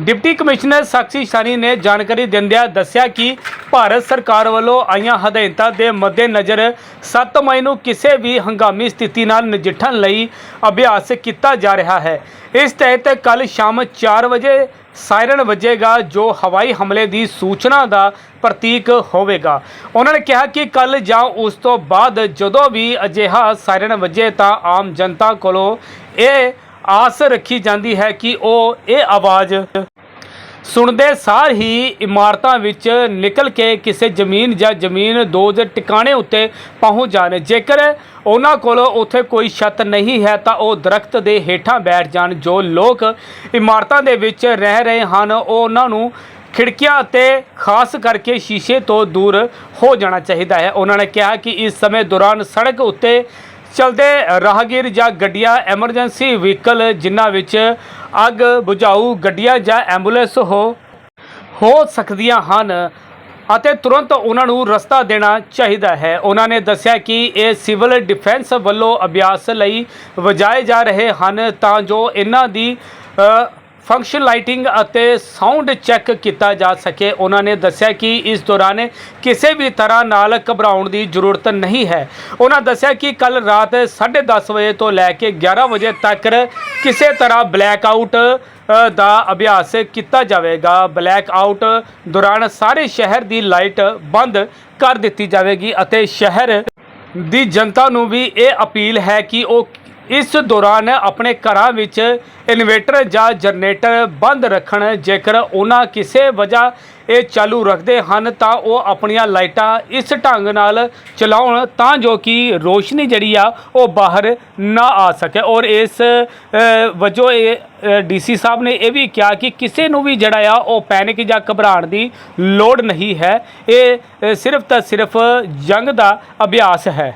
Deputy commissioner Sakshi ਸ਼ਾਨੀ ਨੇ ਜਾਣਕਾਰੀ ਦਿੰਦਿਆਂ ਦੱਸਿਆ ਕਿ ਭਾਰਤ ਸਰਕਾਰ ਵੱਲੋਂ ਆਈਆਂ ਹਦਾਇਤਾਂ ਦੇ ਮੱਦੇਨਜ਼ਰ 7 ਮਈ ਨੂੰ ਕਿਸੇ ਵੀ ਹੰਗਾਮੀ ਸਥਿਤੀ ਨਾਲ ਨਜਿੱਠਣ ਲਈ ਅਭਿਆਸ ਕੀਤਾ ਜਾ ਰਿਹਾ ਹੈ। ਇਸ ਤਹਿਤ ਕੱਲ ਸ਼ਾਮ 4 ਵਜੇ ਸਾਇਰਨ ਵੱਜੇਗਾ, ਜੋ ਹਵਾਈ ਹਮਲੇ ਦੀ ਸੂਚਨਾ ਦਾ ਪ੍ਰਤੀਕ ਹੋਵੇਗਾ। ਉਹਨਾਂ ਨੇ ਕਿਹਾ ਕਿ ਕੱਲ ਜਾਂ ਉਸ ਤੋਂ ਬਾਅਦ ਜਦੋਂ ਵੀ ਅਜਿਹਾ ਸਾਇਰਨ ਵੱਜੇ ਤਾਂ ਆਮ ਜਨਤਾ ਕੋਲੋਂ ਇਹ ਆਸ ਰੱਖੀ ਜਾਂਦੀ ਹੈ ਕਿ ਉਹ ਇਹ ਆਵਾਜ਼ ਸੁਣਦੇ ਸਾਰ ਹੀ ਇਮਾਰਤਾਂ ਵਿੱਚ ਨਿਕਲ ਕੇ ਕਿਸੇ ਜ਼ਮੀਨ ਜਾਂ ਜ਼ਮੀਨ ਦੋਜ ਟਿਕਾਣੇ ਉੱਤੇ ਪਹੁੰਚ ਜਾਣ। ਜੇਕਰ ਉਹਨਾਂ ਕੋਲ ਉੱਥੇ ਕੋਈ ਛੱਤ ਨਹੀਂ ਹੈ, ਤਾਂ ਉਹ ਦਰਖਤ ਦੇ ਹੇਠਾਂ ਬੈਠ ਜਾਣ। ਜੋ ਲੋਕ ਇਮਾਰਤਾਂ ਦੇ ਵਿੱਚ ਰਹਿ ਰਹੇ ਹਨ ਉਹ ਉਹਨਾਂ ਨੂੰ ਖਿੜਕੀਆਂ ਅਤੇ ਖਾਸ ਕਰਕੇ ਸ਼ੀਸ਼ੇ ਤੋਂ ਦੂਰ ਹੋ ਜਾਣਾ ਚਾਹੀਦਾ ਹੈ। ਉਹਨਾਂ ਨੇ ਕਿਹਾ ਕਿ ਇਸ ਸਮੇਂ ਦੌਰਾਨ ਸੜਕ ਉੱਤੇ ਚਲਦੇ ਰਾਹਗੀਰ ਜਾਂ ਗੱਡੀਆਂ, ਐਮਰਜੈਂਸੀ ਵਹੀਕਲ ਜਿਨ੍ਹਾਂ ਵਿੱਚ ਅੱਗ ਬੁਝਾਊ, ਗੱਡੀਆਂ ਜਾਂ ਐਂਬੂਲੈਂਸ ਹੋ ਹੋ ਸਕਦੀਆਂ ਹਨ ਅਤੇ ਤੁਰੰਤ ਉਹਨਾਂ ਨੂੰ ਰਸਤਾ ਦੇਣਾ ਚਾਹੀਦਾ ਹੈ। ਉਹਨਾਂ ਨੇ ਦੱਸਿਆ ਕਿ ਇਹ ਸਿਵਲ ਡਿਫੈਂਸ ਵੱਲੋਂ ਅਭਿਆਸ ਲਈ ਵਜਾਏ ਜਾ ਰਹੇ ਹਨ ਤਾਂ ਜੋ ਇਹਨਾਂ ਦੀ ਫੰਕਸ਼ਨ ਲਾਈਟਿੰਗ ਅਤੇ ਸਾਊਂਡ ਚੈੱਕ ਕੀਤਾ ਜਾ ਸਕੇ। ਉਹਨਾਂ ਨੇ ਦੱਸਿਆ ਕਿ ਇਸ ਦੌਰਾਨ ਕਿਸੇ ਵੀ ਤਰ੍ਹਾਂ ਨਾਲ ਘਬਰਾਉਣ ਦੀ ਜ਼ਰੂਰਤ ਨਹੀਂ ਹੈ। ਉਹਨਾਂ ਦੱਸਿਆ ਕਿ ਕੱਲ ਰਾਤ 10:30 ਵਜੇ ਤੋਂ ਲੈ ਕੇ 11 ਵਜੇ ਤੱਕ ਕਿਸੇ ਤਰ੍ਹਾਂ ਬਲੈਕ ਆਊਟ ਦਾ ਅਭਿਆਸ ਕੀਤਾ ਜਾਵੇਗਾ। ਬਲੈਕ ਆਊਟ ਦੌਰਾਨ ਸਾਰੇ ਸ਼ਹਿਰ ਦੀ ਲਾਈਟ ਬੰਦ ਕਰ ਦਿੱਤੀ ਜਾਵੇਗੀ ਅਤੇ ਸ਼ਹਿਰ ਦੀ ਜਨਤਾ ਨੂੰ ਵੀ ਇਹ ਅਪੀਲ ਹੈ ਕਿ ਉਹ ਇਸ ਦੌਰਾਨ ਆਪਣੇ ਘਰਾਂ ਵਿੱਚ ਇਨਵੇਟਰ ਜਾਂ ਜਨਰੇਟਰ ਬੰਦ ਰੱਖਣ, ਜੇਕਰ ਉਹਨਾਂ ਕਿਸੇ ਵਜ੍ਹਾ ਇਹ ਚਾਲੂ ਰੱਖਦੇ ਹਨ, ਤਾਂ ਉਹ ਆਪਣੀਆਂ ਲਾਈਟਾਂ ਇਸ ਢੰਗ ਨਾਲ ਚਲਾਉਣ ਤਾਂ ਜੋ ਕਿ ਰੋਸ਼ਨੀ ਜਿਹੜੀ ਆ, ਉਹ ਬਾਹਰ ਨਾ ਆ ਸਕੇ। ਔਰ ਇਸ ਵਜੋਂ ਇਹ ਡੀਸੀ ਸਾਹਿਬ ਨੇ ਇਹ ਵੀ ਕਿਹਾ ਕਿ ਕਿਸੇ ਨੂੰ ਵੀ ਜਿਹੜਾ ਆ, ਉਹ ਪੈਨਿਕ ਜਾਂ ਘਬਰਾਉਣ ਦੀ ਲੋੜ ਨਹੀਂ ਹੈ। ਇਹ ਸਿਰਫ ਤਾਂ ਸਿਰਫ ਜੰਗ ਦਾ ਅਭਿਆਸ ਹੈ।